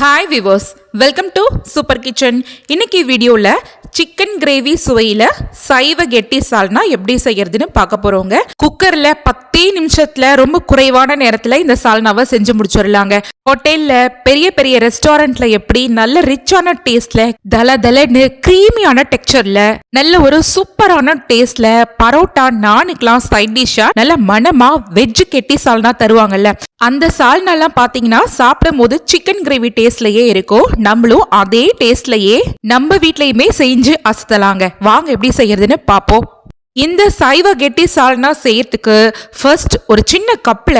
Hi viewers welcome to super kitchen இன்னைக்கு வீடியோவில் chicken gravy சுவையில் சைவ கெட்டி சால்னா எப்படி செய்யறதுன்னு பார்க்க போகிறோங்க குக்கரில் பத்தே நிமிஷத்தில் ரொம்ப குறைவான நேரத்தில் இந்த சால்னாவை செஞ்சு முடிச்சிடலாங்க ஹோட்டலில் பெரிய பெரிய ரெஸ்டாரண்ட்ல எப்படி நல்ல ரிச்சான டேஸ்ட்ல தல தலன்னு க்ரீமியான டெக்ஸ்சர்ல நல்ல ஒரு சூப்பரான டேஸ்ட்ல பரோட்டா நானுக்கெல்லாம் சைட் டிஷ்ஷா நல்ல மனமா வெஜ் கெட்டி சால்னா தருவாங்கல்ல. அந்த சால்னாலாம் பாத்தீங்கன்னா சாப்பிடும் போது சிக்கன் கிரேவி டேஸ்ட்லயே இருக்கும். நம்மளும் அதே டேஸ்ட்லயே நம்ம வீட்லயுமே செஞ்சு அசத்தலாங்க. வாங்க எப்படி செய்யறதுன்னு பார்ப்போம் இந்த சைவ கெட்டி சால்னா செய்யறதுக்கு ஃபர்ஸ்ட் ஒரு சின்ன கப்பில்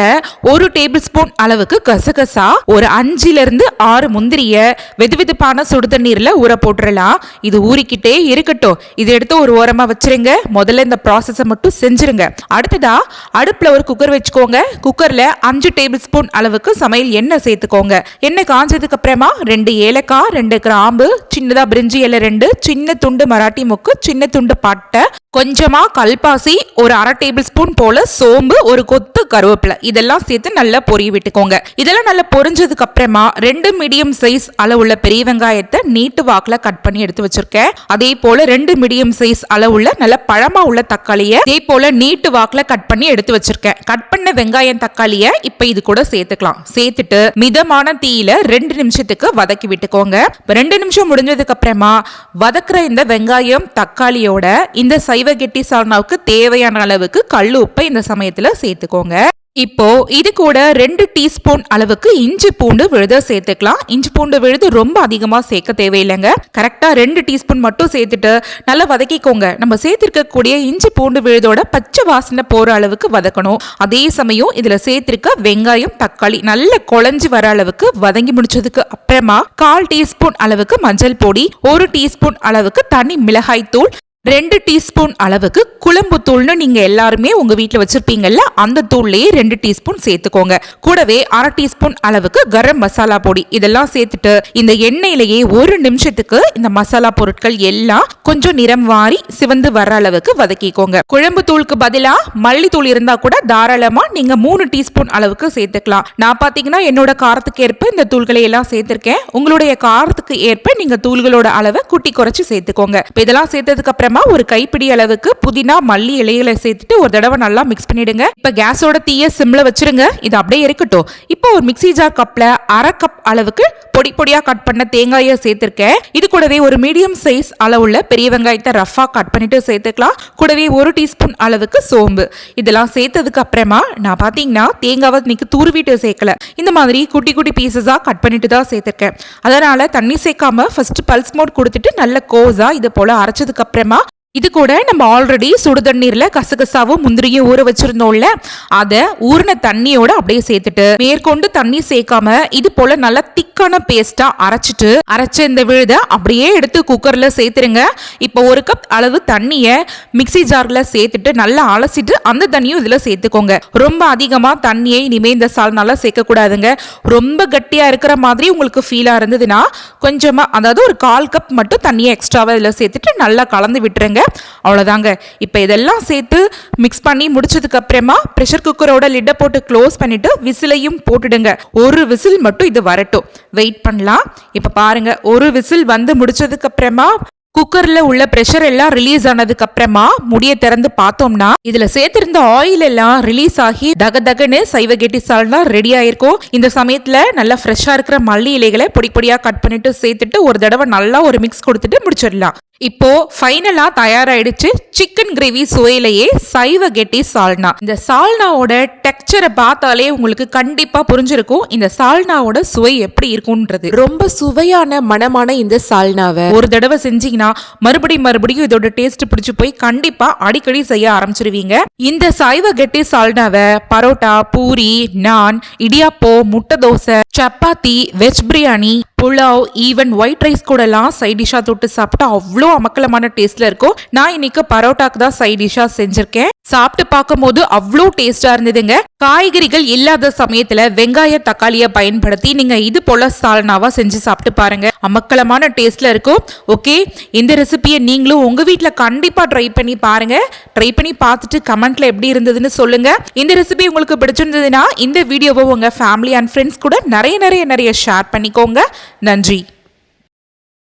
ஒரு டேபிள் ஸ்பூன் அளவுக்கு கசகசா ஒரு அஞ்சிலிருந்து ஆறு முந்திரிய வெது வெதுப்பான சுடு தண்ணீரில் ஊற போட்டுடலாம் இது ஊறிக்கிட்டே இருக்கட்டும். இதை எடுத்து ஒரு ஓரமாக வச்சிருங்க. முதல்ல இந்த ப்ராசஸை மட்டும் செஞ்சிருங்க. அடுத்ததா அடுப்பில் ஒரு குக்கர் வச்சுக்கோங்க. குக்கரில் அஞ்சு டேபிள் ஸ்பூன் அளவுக்கு சமையல் எண்ணெய் சேர்த்துக்கோங்க. எண்ணெய் காஞ்சதுக்கு அப்புறமா ரெண்டு ஏலக்காய் ரெண்டு கிராம்பு சின்னதாக பிரிஞ்சி இலை ரெண்டு சின்ன துண்டு மராட்டி முக்கு சின்ன துண்டு பட்டை கொஞ்சமாக கொஞ்சமா கல்பாசி ஒரு அரை டேபிள் ஸ்பூன் போல சோம்பு ஒரு கொத்து கருவேப்பிலை. இதெல்லாம் சேர்த்து நல்லா பொரிய விட்டுக்கோங்க. இதெல்லாம் நல்லா பொரிஞ்சதுக்கு அப்புறமா ரெண்டு மீடியம் சைஸ் அளவுள்ள பெரிய வெங்காயத்தை நீட்டு வாக்குல கட் பண்ணி எடுத்து வச்சிருக்கேன். அதே போல ரெண்டு மீடியம் சைஸ் அளவுள்ள நல்ல பழமா உள்ள தக்காளியை அதே போல நீட்டு வாக்குல கட் பண்ணி எடுத்து வச்சிருக்கேன். கட் பண்ண வெங்காயம் தக்காளியை இப்ப இது கூட சேர்த்துக்கலாம். சேர்த்துட்டு மிதமான தீயில ரெண்டு நிமிஷத்துக்கு வதக்கி விட்டுக்கோங்க. ரெண்டு நிமிஷம் முடிஞ்சதுக்கு அப்புறமா வதக்குற இந்த வெங்காயம் தக்காளியோட இந்த சைவ கெட்டி சால்னாவுக்கு தேவையான அளவுக்கு கல் உப்பை இந்த சமயத்தில் சேர்த்துக்கோங்க. இப்போ இது கூட ரெண்டு டீஸ்பூன் அளவுக்கு இஞ்சி பூண்டு விழுத சேர்த்துக்கலாம். இஞ்சி பூண்டு விழுது ரொம்ப அதிகமாக சேர்க்க தேவையில்லைங்க. கரெக்டாக ரெண்டு டீஸ்பூன் மட்டும் சேர்த்துட்டு நல்லா வதக்கிக்கோங்க. நம்ம சேர்த்திருக்கக்கூடிய இஞ்சி பூண்டு விழுதோட பச்சை வாசனை போகிற அளவுக்கு வதக்கணும். அதே சமயம் இதில் சேர்த்திருக்க வெங்காயம் தக்காளி நல்ல குழஞ்சி வர அளவுக்கு வதங்கி முடிச்சதுக்கு அப்புறமா கால் டீஸ்பூன் அளவுக்கு மஞ்சள் பொடி ஒரு டீஸ்பூன் அளவுக்கு தனி மிளகாய் தூள் ரெண்டு டீஸ்பூன் அளவுக்கு குழம்பு தூள்னு நீங்க எல்லாருமே உங்க வீட்டில் வச்சிருப்பீங்கல்ல அந்த தூள்லயே ரெண்டு டீஸ்பூன் சேர்த்துக்கோங்க. கூடவே அரை டீஸ்பூன் அளவுக்கு கரம் மசாலா பொடி. இதெல்லாம் சேர்த்துட்டு இந்த எண்ணெயிலேயே ஒரு நிமிஷத்துக்கு இந்த மசாலா பொருட்கள் எல்லாம் கொஞ்சம் நிறம் வாரி சிவந்து வர அளவுக்கு வதக்கிக்கோங்க. குழம்பு தூளுக்கு பதிலா மல்லித்தூள் இருந்தா கூட தாராளமா நீங்க மூணு டீஸ்பூன் அளவுக்கு சேர்த்துக்கலாம். நான் பாத்தீங்கன்னா என்னோட காரத்துக்கு ஏற்ப இந்த தூள்களை எல்லாம் சேர்த்திருக்கேன். உங்களுடைய காரத்துக்கு ஏற்ப நீங்க தூள்களோட அளவை குட்டி குறைச்சு சேர்த்துக்கோங்க. இதெல்லாம் சேர்த்ததுக்கு அப்புறம் அப்புறமா ஒரு கைப்பிடி அளவுக்கு புதினா மல்லி இலைகளை சேர்த்துட்டு ஒரு தடவை நல்லா மிக்ஸ் பண்ணிடுங்க. இப்ப கேஸோட தீய சிம்ல வச்சிருங்க. இது அப்படியே இருக்கட்டும். இப்போ ஒரு மிக்சி ஜார் கப்ல அரை கப் அளவுக்கு பொடி பொடியா கட் பண்ண தேங்காயை சேர்த்திருக்கேன். இது கூடவே ஒரு மீடியம் சைஸ் அளவுள்ள பெரிய வெங்காயத்தை ரஃபா கட் பண்ணிட்டு சேர்த்துக்கலாம். கூடவே ஒரு டீஸ்பூன் அளவுக்கு சோம்பு. இதெல்லாம் சேர்த்ததுக்கு அப்புறமா நான் பாத்தீங்கன்னா தேங்காவை இன்னைக்கு தூருவிட்டு சேர்க்கல. இந்த மாதிரி குட்டி குட்டி பீசஸா கட் பண்ணிட்டு தான் சேர்த்திருக்கேன். அதனால தண்ணி சேர்க்காம ஃபர்ஸ்ட் பல்ஸ் மோட் கொடுத்துட்டு நல்ல கோஸா இது போல அரைச்சதுக்கு அப்புறமா இது கூட நம்ம ஆல்ரெடி சுடு தண்ணீர்ல கசகசாவும் முந்திரியும் ஊற வச்சிருந்தோம்ல அதை ஊறின தண்ணியோட அப்படியே சேர்த்துட்டு மேற்கொண்டு தண்ணி சேர்க்காம இது போல நல்லா திக்கான பேஸ்டா அரைச்சிட்டு அரைச்ச இந்த விழுத அப்படியே எடுத்து குக்கர்ல சேர்த்துருங்க. இப்போ ஒரு கப் அளவு தண்ணிய மிக்சி ஜார்ல சேர்த்துட்டு நல்லா அலசிட்டு அந்த தண்ணியும் இதுல சேர்த்துக்கோங்க. ரொம்ப அதிகமா தண்ணியை இனிமே இந்த சால் சேர்க்க கூடாதுங்க ரொம்ப கட்டியா இருக்கிற மாதிரி உங்களுக்கு ஃபீலா இருந்ததுன்னா கொஞ்சமா அதாவது ஒரு கால் கப் மட்டும் தண்ணியை எக்ஸ்ட்ராவா இதுல சேர்த்துட்டு நல்லா கலந்து விட்டுருங்க. அவ்வளோதாங்க இப்போ இதெல்லாம் சேர்த்து மிக்ஸ் பண்ணி முடிச்சதுக்கப்புறமா ப்ரெஷர் குக்கரோட லிட்டை போட்டு க்ளோஸ் பண்ணிவிட்டு விசிலையும் போட்டுடுங்க. ஒரு விசில் மட்டும் இது வரட்டும். வெயிட் பண்ணலாம். இப்போ பாருங்கள் ஒரு விசில் வந்து முடிச்சதுக்கப்புறமா குக்கரில் உள்ள ப்ரெஷர் எல்லாம் ரிலீஸ் ஆனதுக்கு அப்புறமா முடிய திறந்து பார்த்தோம்னா இதில் சேர்த்திருந்த ஆயில் எல்லாம் ரிலீஸ் ஆகி தக தகன்னு சைவ கெட்டி சால்னா ரெடி ஆயிருக்கும். இந்த சமயத்தில் நல்லா ஃப்ரெஷ்ஷாக இருக்கிற மல்லி இலைகளை பொடி பொடியாக கட் பண்ணிட்டு சேர்த்துட்டு ஒரு தடவை நல்லா ஒரு மிக்ஸ் கொடுத்துட்டு முடிச்சிடலாம். இப்போ ஃபைனலா தயாராயிடுச்சு சிக்கன் கிரேவி சுவையிலேயே சைவ கெட்டி சால்னா. இந்த சால்னாவோட டெக்ஸ்சரை பார்த்தாலே உங்களுக்கு கண்டிப்பா புரிஞ்சிருக்கும். இந்த சால்னாவோட சுவை எப்படி இருக்கும்ன்றது. ரொம்ப சுவையான மனமான இந்த சால்னாவை. ஒரு தடவை செஞ்சீங்கன்னா மறுபடியும் மறுபடியும் இதோட டேஸ்ட் பிடிச்சு போய் கண்டிப்பா அடிக்கடி செய்ய ஆரம்பிச்சிருவீங்க. இந்த சைவ கெட்டி சால்னாவை பரோட்டா பூரி நான் இடியாப்போ முட்டை dosa chapati veg biryani pulao even white rice கூடலாம் சைட் டிஷ்ஷாக தொட்டு சாப்பிட்டா அவ்வளோ அமக்கலமான டேஸ்ட்ல இருக்கும். நான் இன்னைக்கு பரோட்டாக்கு தான் சைட் டிஷ்ஷாக செஞ்சிருக்கேன். சாப்பிட்டு பார்க்கும்போது அவ்வளோ டேஸ்டா இருந்ததுங்க. காய்கறிகள் இல்லாத சமயத்துல வெங்காய தக்காளியை பயன்படுத்தி நீங்க இது போல சால்னாவா செஞ்சு சாப்பிட்டு பாருங்க. அமக்கலமான டேஸ்ட்ல இருக்கும். ஓகே இந்த ரெசிபியை நீங்களும் உங்க வீட்டில் கண்டிப்பா ட்ரை பண்ணி பாருங்க. ட்ரை பண்ணி பார்த்துட்டு கமெண்ட்ல எப்படி இருந்ததுன்னு சொல்லுங்க. இந்த ரெசிபி உங்களுக்கு பிடிச்சிருந்ததுன்னா இந்த வீடியோவை உங்க ஃபேமிலி அண்ட் ஃப்ரெண்ட்ஸ் கூட நிறைய நிறைய நிறைய ஷேர் பண்ணிக்கோங்க. நன்றி.